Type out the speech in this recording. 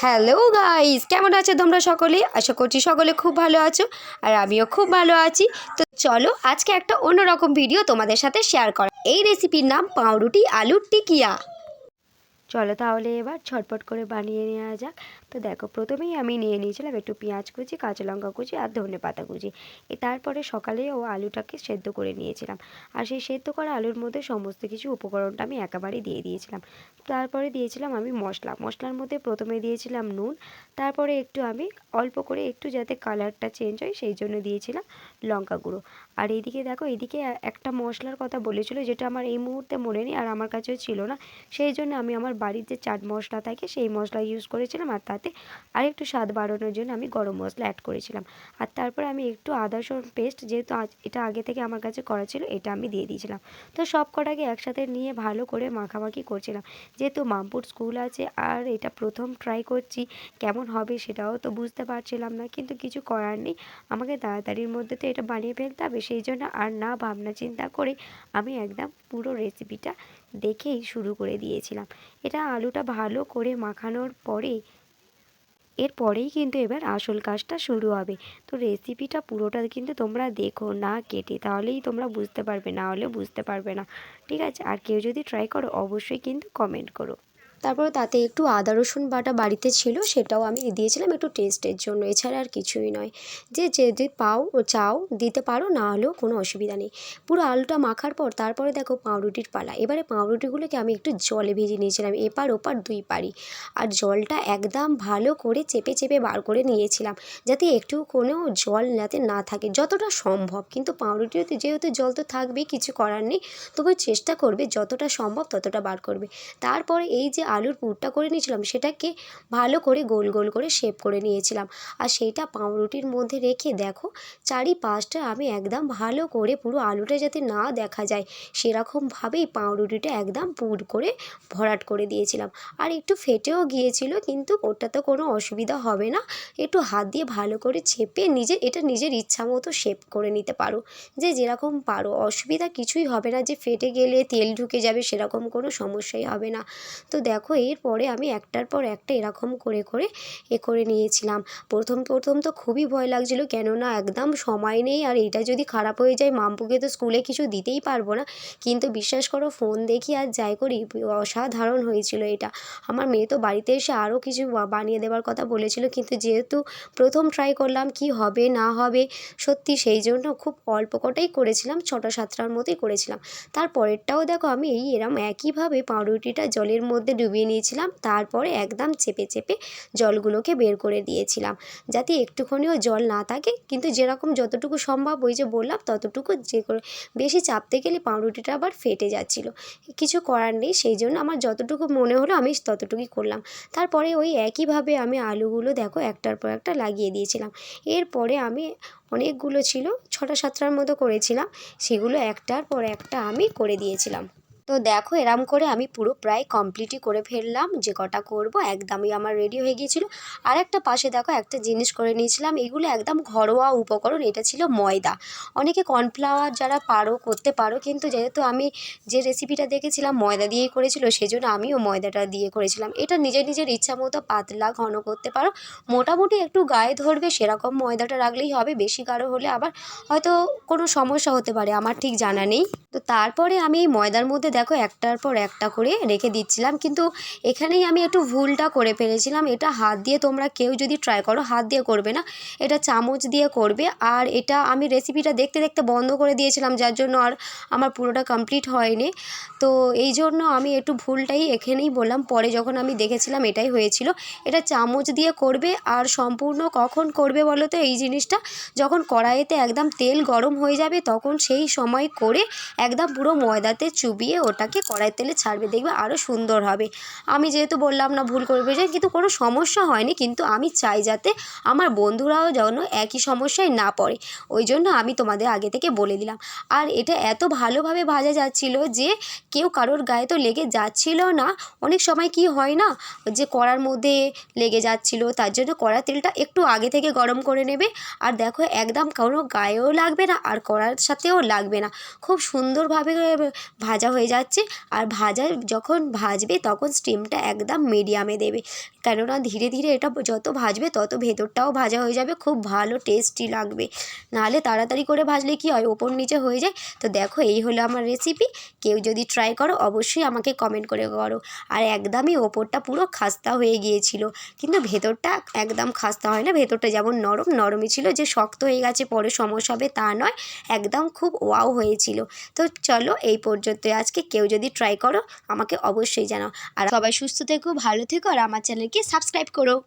Hello guys, কেমন আছো তোমরা সকলে? আশা করছি সকলে খুব ভালো আছো আর আমিও খুব ভালো আছি। তো চলো আজকে একটা অন্যরকম ভিডিও তোমাদের সাথে শেয়ার করা। এই রেসিপির নাম পাউরুটি আলুর টিকিয়া। চলো তাহলে এবার ঝটপট করে বানিয়ে নেওয়া যাক। তো দেখো, প্রথমেই আমি নিয়ে নিয়েছিলাম একটু পেঁয়াজ কুচি, কাঁচা লঙ্কা কুচি আর ধনে পাতা কুচি। তারপরে সকালে ও আলুটাকে সেদ্ধ করে নিয়েছিলাম। আর সেই সেদ্ধ করা আলুর মধ্যে সমস্ত কিছু উপকরণটা আমি একেবারেই দিয়ে দিয়েছিলাম। তারপরে দিয়েছিলাম আমি মশলা। মশলার মধ্যে প্রথমে দিয়েছিলাম নুন। তারপরে একটু আমি অল্প করে একটু যাতে কালারটা চেঞ্জ হয় সেই জন্য দিয়েছিলাম লঙ্কা গুঁড়ো। আর এইদিকে দেখো, এইদিকে একটা মশলার কথা বলেছিল যেটা আমার এই মুহূর্তে মনে নেই আর আমার কাছেও ছিল না। সেই জন্য আমি আমার বাড়ির যে চাট মশলা থাকে সেই মশলা ইউজ করেছিলাম আর তাতে আর একটু স্বাদ বাড়ানোর জন্য আমি গরম মশলা অ্যাড করেছিলাম। আর তারপরে আমি একটু আদা, রসুন পেস্ট যেহেতু এটা আগে থেকে আমার কাছে করা ছিল এটা আমি দিয়ে দিয়েছিলাম। তো সব কটাকে একসাথে নিয়ে ভালো করে মাখামাখি করছিলাম। যেহেতু মামপুর স্কুল আছে আর এটা প্রথম ট্রাই করছি, কেমন হবে সেটাও তো বুঝতে পারছিলাম না। কিন্তু কিছু করার নেই, আমাকে তাড়াতাড়ির মধ্যে তো এটা বানিয়ে ফেলতে হবে। সেই জন্য আর না ভাবনা চিন্তা করে আমি একদম পুরো রেসিপিটা দেখেই শুরু করে দিয়েছিলাম। এটা আলুটা ভালো করে মাখানোর পরে, এর পরেই কিন্তু এবার আসল কাজটা শুরু হবে। তো রেসিপিটা পুরোটা কিন্তু তোমরা দেখো, না কেটে, তাহলেই তোমরা বুঝতে পারবে, না হলে বুঝতে পারবে না। ঠিক আছে? আর কেউ যদি ট্রাই করো, অবশ্যই কিন্তু কমেন্ট করো। তারপরে তাতে একটু আদা, রসুন বাটা বাড়িতে ছিল, সেটাও আমি দিয়েছিলাম একটু টেস্টের জন্য। এছাড়া আর কিছুই নয়। যে যদি পাও ও চাও, দিতে পারো, না হলেও কোনো অসুবিধা নেই। পুরো আলুটা মাখার পর তারপরে দেখো পাউরুটির পালা। এবারে পাউরুটিগুলোকে আমি একটু জলে ভেজে নিয়েছিলাম, এপার ওপার দুই পারি আর জলটা একদম ভালো করে চেপে চেপে বার করে নিয়েছিলাম, যাতে একটু কোনো জল যাতে না থাকে। যতটা সম্ভব, কিন্তু পাউরুটিতে যেহেতু জল তো থাকবেই, কিছু করার নেই, তবু চেষ্টা করবে, যতটা সম্ভব ততটা বার করবে। তারপরে এই যে আলুর পুরটা করে নিয়েছিলাম, সেটাকে ভালো করে গোল গোল করে শেপ করে নিয়েছিলাম। আর সেইটা পাউরুটির মধ্যে রেখে দেখো, চারিপাশটা আমি একদম ভালো করে পুরো আলুটা যাতে না দেখা যায় সেরকমভাবেই পাউরুটিটা একদম পুর করে ভরাট করে দিয়েছিলাম। আর একটু ফেটেও গিয়েছিল, কিন্তু ওটা তো কোনো অসুবিধা হবে না। একটু হাত দিয়ে ভালো করে চেপে নিজে, এটা নিজের ইচ্ছা মতো শেপ করে নিতে পারো। যে যেরকম পারো, অসুবিধা কিছুই হবে না যে ফেটে গেলে তেল ঢুকে যাবে, সেরকম কোনো সমস্যাই হবে না। তো দেখো এরপরে আমি একটার পর একটা এরকম করে করে এ করে নিয়েছিলাম। প্রথম প্রথম তো খুবই ভয় লাগছিল, কেননা একদম সময় নেই আর এটা যদি খারাপ হয়ে যায়, মাম্পুকে তো স্কুলে কিছু দিতেই পারব না। কিন্তু বিশ্বাস করো, ফোন দেখি আর যাই করি, অসাধারণ হয়েছিল এটা। আমার মেয়ে তো বাড়িতে এসে আরও কিছু বানিয়ে দেওয়ার কথা বলেছিল, কিন্তু যেহেতু প্রথম ট্রাই করলাম, কি হবে, না হবে, সত্যি সেই জন্য খুব অল্প কটাই করেছিলাম, ছটা, সাতটার মতোই করেছিলাম। তারপরেরটাও দেখো, আমি এই এরম একইভাবে পাউরুটিটা জলের মধ্যে ডুবিয়ে নিয়েছিলাম। তারপরে একদম চেপে চেপে জলগুলোকে বের করে দিয়েছিলাম। যাতে একটুখানিও জল না থাকে। কিন্তু যেরকম যতটুকু সম্ভব ওই যে বললাম, ততটুকু যে করে, বেশি চাপতে গেলে পাউরুটিটা আবার ফেটে যাচ্ছিল। কিছু করার নেই। সেই জন্য আমার যতটুকু মনে হলো আমি ততটুকুই করলাম। তারপরে ওই একইভাবে আমি আলুগুলো দেখো একটার পর একটা লাগিয়ে দিয়েছিলাম। এরপরে আমি অনেকগুলো ছিল, ছটা সাতটার মতো করেছিলাম। সেগুলো একটার পর একটা আমি করে দিয়েছিলাম। তো দেখো এরম করে আমি পুরো প্রায় কমপ্লিটই করে ফেললাম, যে কটা করব একদমই আমার রেডি হয়ে গিয়েছিল। আর একটা পাশে দেখো একটা জিনিস করে নিয়েছিলাম, এগুলো একদম ঘরোয়া উপকরণ, এটা ছিল ময়দা। অনেকে কর্নফ্লাওয়ার যারা পারো, করতে পারো, কিন্তু যেহেতু আমি যে রেসিপিটা দেখেছিলাম ময়দা দিয়েই করেছিল, সেজন্য আমিও ময়দাটা দিয়ে করেছিলাম। এটা নিজের নিজের ইচ্ছা মতো পাতলা ঘন করতে পারো। মোটামুটি একটু গায়ে ধরবে, সেরকম ময়দাটা রাখলেই হবে, বেশি গাঢ় হলে আবার হয়তো কোনো সমস্যা হতে পারে, আমার ঠিক জানা নেই। তো তারপরে আমি এই ময়দার মধ্যে দেখো একটার পর একটা করে রেখে দিচ্ছিলাম, কিন্তু এখানেই আমি একটু ভুলটা করে ফেলেছিলাম। এটা হাত দিয়ে তোমরা কেউ যদি ট্রাই করো, হাত দিয়ে করবে না, এটা চামচ দিয়ে করবে। আর এটা আমি রেসিপিটা দেখতে দেখতে বন্ধ করে দিয়েছিলাম, যার জন্য আর আমার পুরোটা কমপ্লিট হয়নি। তো এই জন্য আমি একটু ভুলটাই এখানেই বললাম, পরে যখন আমি দেখেছিলাম এটাই হয়েছিল। এটা চামচ দিয়ে করবে আর সম্পূর্ণ কখন করবে বলো তো? এই জিনিসটা যখন কড়াইতে একদম তেল গরম হয়ে যাবে, তখন সেই সময় করে একদম পুরো ময়দাতে চুবিয়ে ওটাকে কড়াই তেলে ছাড়বে, দেখবে আরও সুন্দর হবে। আমি যেহেতু বললাম না ভুল করবে যে কিন্তু কোনো সমস্যা হয়নি, কিন্তু আমি চাই যাতে আমার বন্ধুরাও যেন একই সমস্যায় না পড়ে। ওই জন্য আমি তোমাদের আগে থেকে বলে দিলাম। আর এটা এত ভালোভাবে ভাজা যাচ্ছিল যে কেউ কারোর গায়ে তো লেগে যাচ্ছিল না। অনেক সময় কি হয় না, যে কড়ার মধ্যে লেগে যাচ্ছিল, তার জন্য কড়া তেলটা একটু আগে থেকে গরম করে নেবে। আর দেখো একদম কোনো গায়েও লাগবে না, আর কড়ার সাথেও লাগবে না। খুব সুন্দরভাবে ভাজা হয়ে যাচ্ছে আর ভাজা যখন ভাজবে তখন স্টিমটা একদম মিডিয়ামে দেবে। কেননা ধীরে ধীরে এটা যত ভাজবে তত ভেতরটাও ভাজা হয়ে যাবে, খুব ভালো টেস্টি লাগবে। নাহলে তাড়াতাড়ি করে ভাজলে কী হয়? ওপর নিচে হয়ে যায়। তো দেখো, এই হলো আমার রেসিপি কেউ যদি ট্রাই করো, অবশ্যই আমাকে কমেন্ট করে করো। আর একদমই ওপরটা পুরো খাস্তা হয়ে গিয়েছিল। কিন্তু ভেতরটা একদম খাস্তা হয় না। ভেতরটা যেমন নরম, নরমই ছিল। যে শক্ত হয়ে গেছে পরে সমস্যা হবে তা নয়। একদম খুব ওয়াও হয়েছিল। তো চলো, এই পর্যন্ত আজকে। কেউ যদি ট্রাই করো, আমাকে অবশ্যই জানাও। আর সবাই সুস্থ থেকো, ভালো থেকো, আর আমার চ্যানেলকে সাবস্ক্রাইব করো।